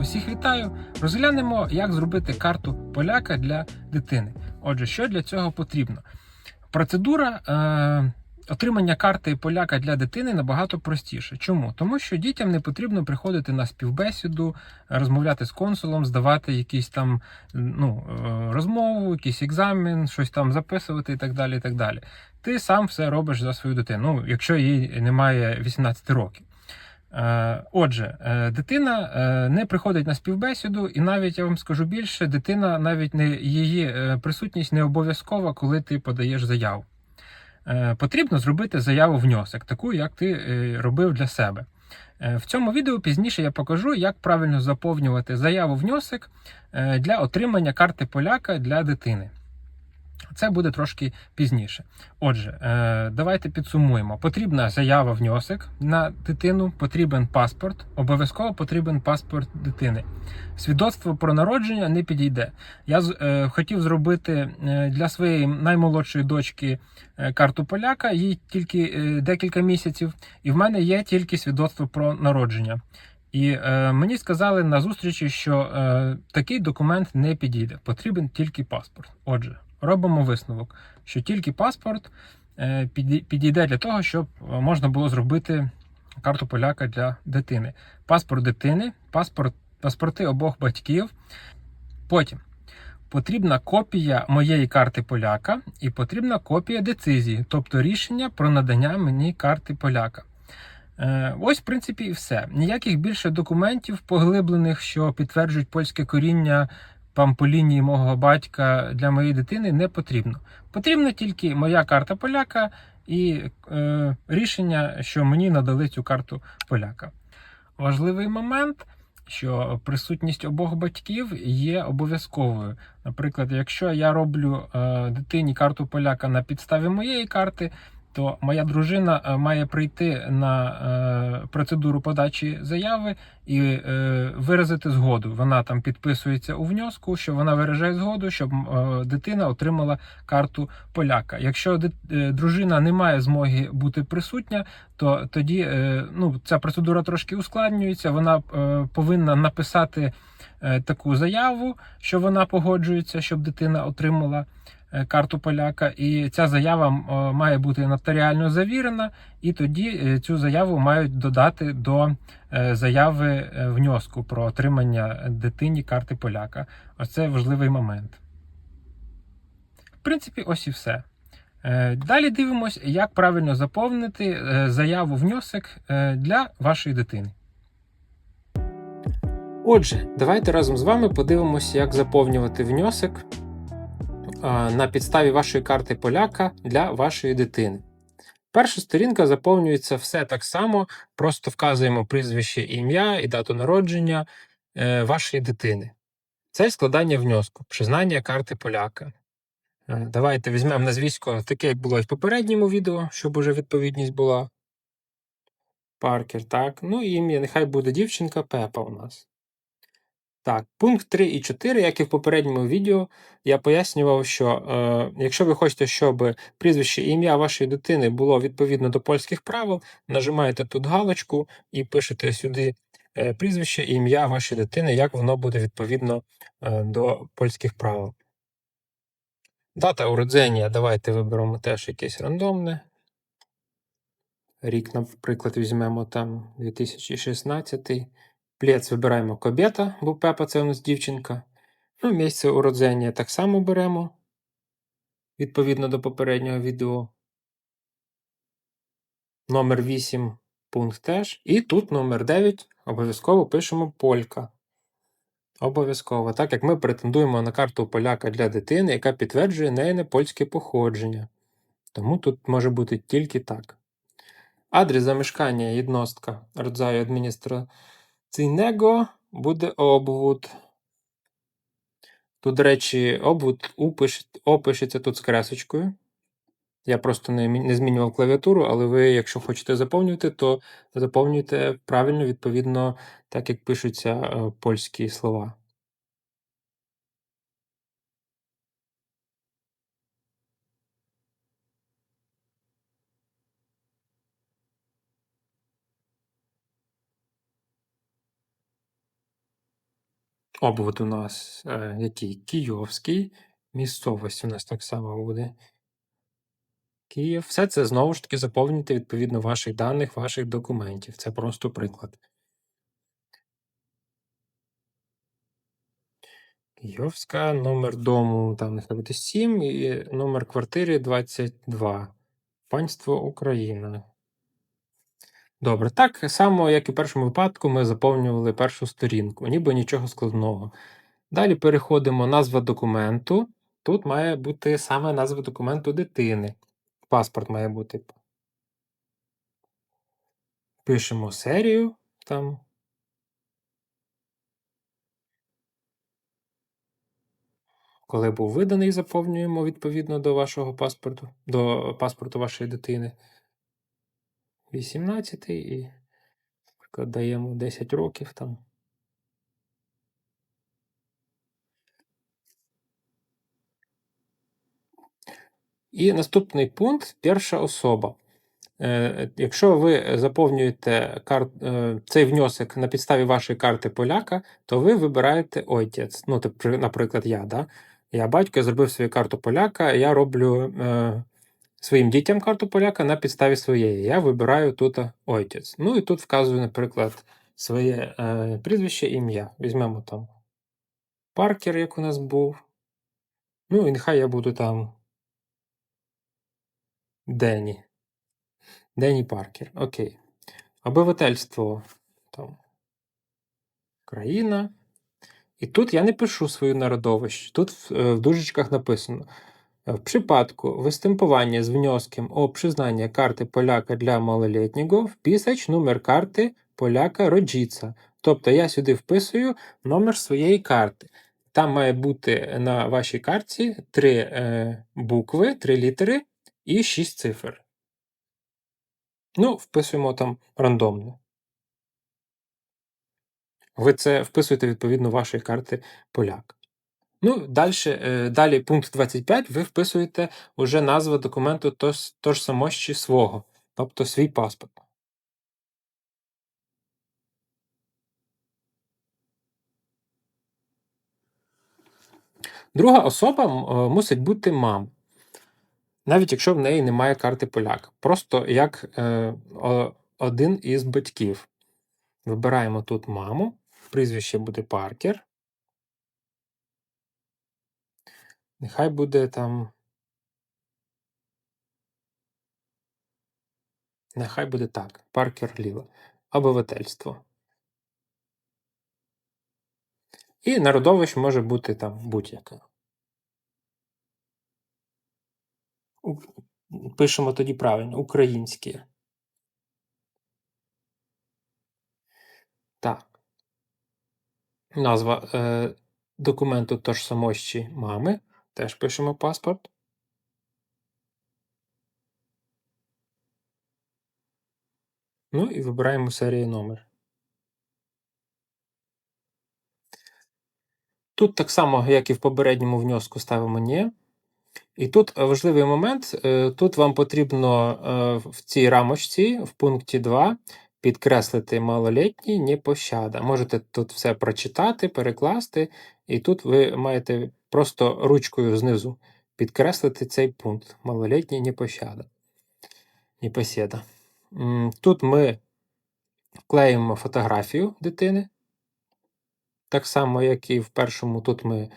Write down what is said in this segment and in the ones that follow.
Усіх вітаю! Розглянемо, як зробити карту поляка для дитини. Отже, що для цього потрібно? Процедура е, отримання карти поляка для дитини набагато простіша. Чому? Тому що дітям не потрібно приходити на співбесіду, розмовляти з консулом, здавати якісь там ну, е, розмову, якийсь екзамен, щось там записувати і так далі. і так далі. Ти сам все робиш за свою дитину, ну, якщо їй немає 18 років. Е, Отже, е, дитина е, не приходить на співбесіду, і навіть я вам скажу більше, дитина навіть не її присутність не обов'язкова, коли ти подаєш заяву. Потрібно зробити заяву внесок, таку, як ти робив для себе. В цьому відео пізніше я покажу, як правильно заповнювати заяву внесок для отримання карти поляка для дитини. Це буде трошки пізніше. Отже, е, давайте підсумуємо. Потрібна заява внесок на дитину, потрібен паспорт, обов'язково потрібен паспорт дитини. Свідоцтво про народження не підійде. Я е, хотів зробити е, для своєї наймолодшої дочки карту поляка, їй тільки декілька місяців, і в мене є тільки свідоцтво про народження. І мені сказали на зустрічі, що такий документ не підійде, потрібен тільки паспорт. Отже, робимо висновок, що тільки паспорт е, підійде для того, щоб е, можна було зробити карту поляка для дитини. Паспорт дитини, паспорт, паспорти обох батьків. Потім потрібна копія моєї карти поляка і потрібна копія децизії, тобто рішення про надання мені карти поляка. Е, Ось, в принципі, і все. Ніяких більше документів поглиблених, що підтверджують польське коріння там по лінії мого батька для моєї дитини, не потрібно. Потрібна тільки моя карта поляка і е, рішення, що мені надали цю карту поляка. Важливий момент, що присутність обох батьків є обов'язковою. Наприклад, якщо я роблю е, дитині карту поляка на підставі моєї карти, то моя дружина е, має прийти на е, процедуру подачі заяви і е, виразити згоду. Вона там підписується у внеску, що вона виражає згоду, щоб дитина отримала карту поляка. Якщо дружина не має змоги бути присутня, то тоді ну, ця процедура трошки ускладнюється. Вона повинна написати таку заяву, що вона погоджується, щоб дитина отримала карту поляка. І ця заява е, має бути нотаріально завірена, і тоді е, цю заяву мають додати до е, заяви е, внеску про отримання дитині карти поляка. Ось це важливий момент. В принципі, ось і все. Е, Далі дивимось, як правильно заповнити е, заяву внесок е, для вашої дитини. Отже, давайте разом з вами подивимося, як заповнювати внесок а, на підставі вашої карти поляка для вашої дитини. Перша сторінка заповнюється все так само, просто вказуємо прізвище, ім'я і дату народження е, вашої дитини. Це складання внеску, признання карти поляка. Е, Давайте візьмемо назвісько таке, як було і в попередньому відео, щоб уже відповідність була. Паркер, так. Ну і ім'я, нехай буде дівчинка Пепа у нас. Так, пункт 3 і 4, як і в попередньому відео, я пояснював, що е, якщо ви хочете, щоб прізвище і ім'я вашої дитини було відповідно до польських правил, нажимаєте тут галочку і пишете сюди е, прізвище і ім'я вашої дитини, як воно буде відповідно е, до польських правил. Дата уродження, давайте виберемо теж якесь рандомне. Рік, наприклад, візьмемо там 2016. Плець вибираємо кобєта, бо Пепа це у нас дівчинка. Ну, місце уродження так само беремо. Відповідно до попереднього відео. Номер 8 пункт теж. І тут номер 9 обов'язково пишемо полька. Обов'язково, так як ми претендуємо на карту поляка для дитини, яка підтверджує неї польське походження. Тому тут може бути тільки так. Адрес замешкання jednostка rodzaju адміністраційного буде обвод. Тут, до речі, обвод У пиш- О пишеться тут з кресочкою. Я просто не, не змінював клавіатуру, але ви, якщо хочете заповнювати, то заповнюйте правильно, відповідно, так як пишуться е, польські слова. Обвод у нас е, який? Київський. Місцовість у нас так само буде. Київ. Все це знову ж таки заповнюйте відповідно ваших даних, ваших документів. Це просто приклад. Київська, номер дому там нехай буде 7 і номер квартири 22. Панство Україна. Добре, так само, як і в першому випадку, ми заповнювали першу сторінку, ніби нічого складного. Далі переходимо назва документу. Тут має бути саме назва документу дитини. Паспорт має бути. Пишемо серію там. Коли був виданий, заповнюємо відповідно до вашого паспорту, до паспорту вашої дитини. 18 і даємо 10 років там. І наступний пункт перша особа. Е, Якщо ви заповнюєте кар... е, цей внесок на підставі вашої карти поляка, то ви вибираєте отець. Ну, наприклад, я. Да? Я батько, я зробив свою карту поляка, я роблю е, своїм дітям карту поляка на підставі своєї. Я вибираю тут отець. Ну і тут вказую, наприклад, своє е, прізвище, ім'я. Візьмемо там Паркер, як у нас був. Ну, і нехай я буду там Дені. Дені Паркер. Окей. Обивательство там. Країна. І тут я не пишу свою народовищ. Тут в, е, дужечках написано. В przypadku występowania z wnioskiem o przyznanie karty Поляка для малолітнього вписач номер карти Поляка роджіца. Тобто я сюди вписую номер своєї карти. Там має бути на вашій карті три е, букви, три літери і шість цифр. Ну, вписуємо там рандомно. Ви це вписуєте відповідно вашої карти поляк. Ну, далі, далі пункт 25, ви вписуєте уже назву документу тож, тож самощі свого, тобто свій паспорт. Друга особа е, мусить бути мам. Навіть якщо в неї немає карти поляка. Просто як е, один із батьків. Вибираємо тут маму, прізвище буде Паркер. Нехай буде там. Нехай буде так. Паркер Ліла. Обивательство. І народовище може бути там будь-яке. Пишемо тоді правильно, українське. Так. Назва е, документу тож самощі мами. Теж пишемо паспорт. Ну і вибираємо серію номер. Тут так само, як і в попередньому внеску, ставимо «Ні». І тут важливий момент. е, Тут вам потрібно е, в цій рамочці, в пункті 2, підкреслити малолітній не пощада. Можете тут все прочитати, перекласти, і тут ви маєте просто ручкою знизу підкреслити цей пункт. Малолітній не пощада. Не посіда. М, Тут ми вклеїмо фотографію дитини. Так само, як і в першому, тут ми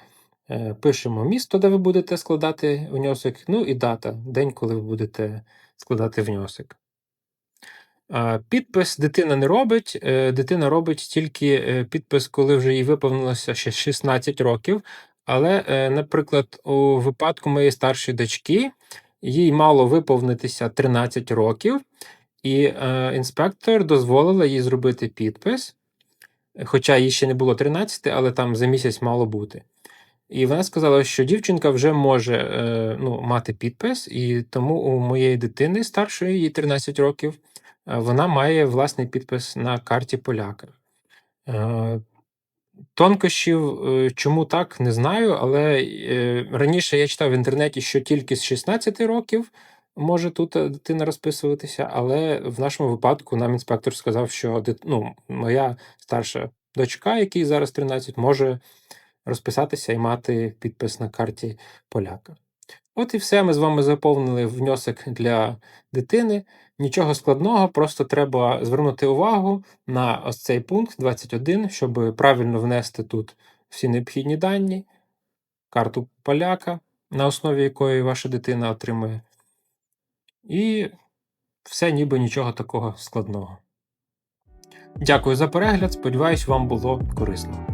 е, пишемо місто, де ви будете складати внесок, ну і дата, день, коли ви будете складати внесок. Підпис дитина не робить. е, Дитина робить тільки е, підпис, коли вже їй виповнилося ще 16 років. Але, е, наприклад, у випадку моєї старшої дочки їй мало виповнитися 13 років, і е, інспектор дозволила їй зробити підпис, хоча їй ще не було 13, але там за місяць мало бути. І вона сказала, що дівчинка вже може е, ну, мати підпис, і тому у моєї дитини старшої, їй 13 років, вона має власний підпис на карті поляка. Тонкощів, е, чому так, не знаю, але е, раніше я читав в інтернеті, що тільки з 16 років може тут е, дитина розписуватися, але в нашому випадку нам інспектор сказав, що ну, моя старша дочка, який зараз 13, може розписатися і мати підпис на карті поляка. От і все. Ми з вами заповнили внесок для дитини. Нічого складного, просто треба звернути увагу на ось цей пункт 21, щоб правильно внести тут всі необхідні дані, карту поляка, на основі якої ваша дитина отримує. І все ніби нічого такого складного. Дякую за перегляд. Сподіваюсь, вам було корисно.